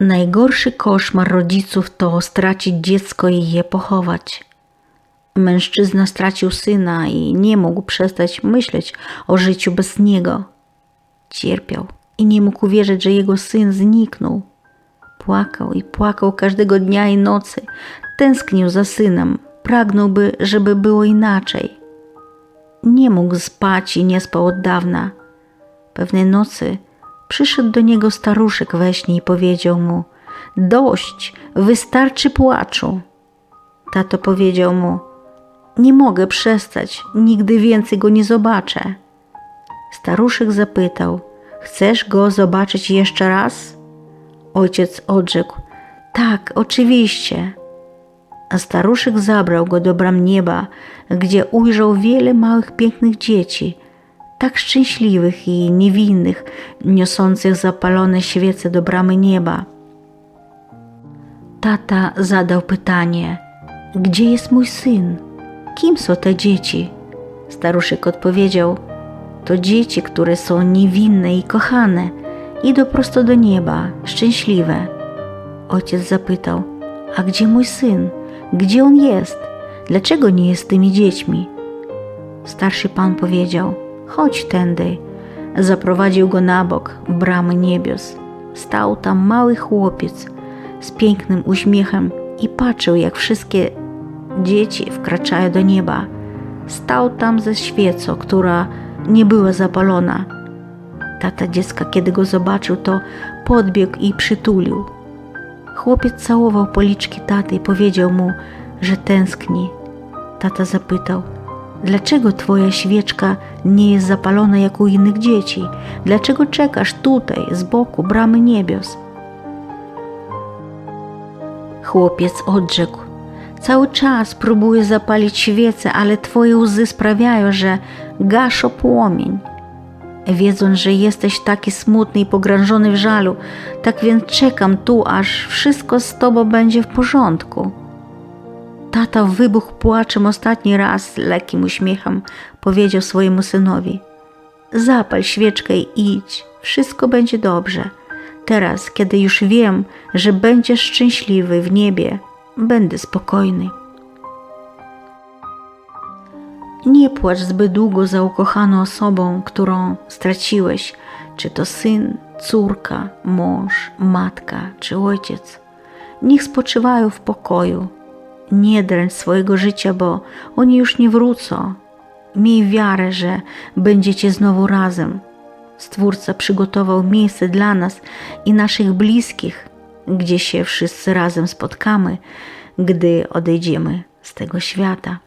Najgorszy koszmar rodziców to stracić dziecko i je pochować. Mężczyzna stracił syna i nie mógł przestać myśleć o życiu bez niego. Cierpiał i nie mógł uwierzyć, że jego syn zniknął. Płakał i płakał każdego dnia i nocy. Tęsknił za synem, pragnąłby, żeby było inaczej. Nie mógł spać i nie spał od dawna. Pewnej nocy przyszedł do niego staruszek we śnie i powiedział mu: Dość, wystarczy płaczu. Tato powiedział mu: Nie mogę przestać, nigdy więcej go nie zobaczę. Staruszek zapytał: Chcesz go zobaczyć jeszcze raz? Ojciec odrzekł: Tak, oczywiście. A staruszek zabrał go do bram nieba, gdzie ujrzał wiele małych, pięknych dzieci, tak szczęśliwych i niewinnych, niosących zapalone świece do bramy nieba. Tata zadał pytanie: Gdzie jest mój syn? Kim są te dzieci? Staruszek odpowiedział: To dzieci, które są niewinne i kochane, idą prosto do nieba, szczęśliwe. Ojciec zapytał: A gdzie mój syn? Gdzie on jest? Dlaczego nie jest z tymi dziećmi? Starszy pan powiedział: Chodź tędy. Zaprowadził go na bok bramy niebios. Stał tam mały chłopiec z pięknym uśmiechem i patrzył, jak wszystkie dzieci wkraczają do nieba. Stał tam ze świecą, która nie była zapalona. Tata dziecka, kiedy go zobaczył, to podbiegł i przytulił. Chłopiec całował policzki taty i powiedział mu, że tęskni. Tata zapytał: Dlaczego twoja świeczka nie jest zapalona jak u innych dzieci? Dlaczego czekasz tutaj, z boku bramy niebios? Chłopiec odrzekł: Cały czas próbuję zapalić świecę, ale twoje łzy sprawiają, że gaszo płomień. Wiedząc, że jesteś taki smutny i pogrążony w żalu, tak więc czekam tu, aż wszystko z tobą będzie w porządku. Tata wybuchł płaczem ostatni raz lekkim uśmiechem, powiedział swojemu synowi: Zapal świeczkę i idź, wszystko będzie dobrze. Teraz, kiedy już wiem, że będziesz szczęśliwy w niebie, będę spokojny. Nie płacz zbyt długo za ukochaną osobą, którą straciłeś, czy to syn, córka, mąż, matka czy ojciec. Niech spoczywają w pokoju. Nie dręcz swojego życia, bo oni już nie wrócą. Miej wiarę, że będziecie znowu razem. Stwórca przygotował miejsce dla nas i naszych bliskich, gdzie się wszyscy razem spotkamy, gdy odejdziemy z tego świata.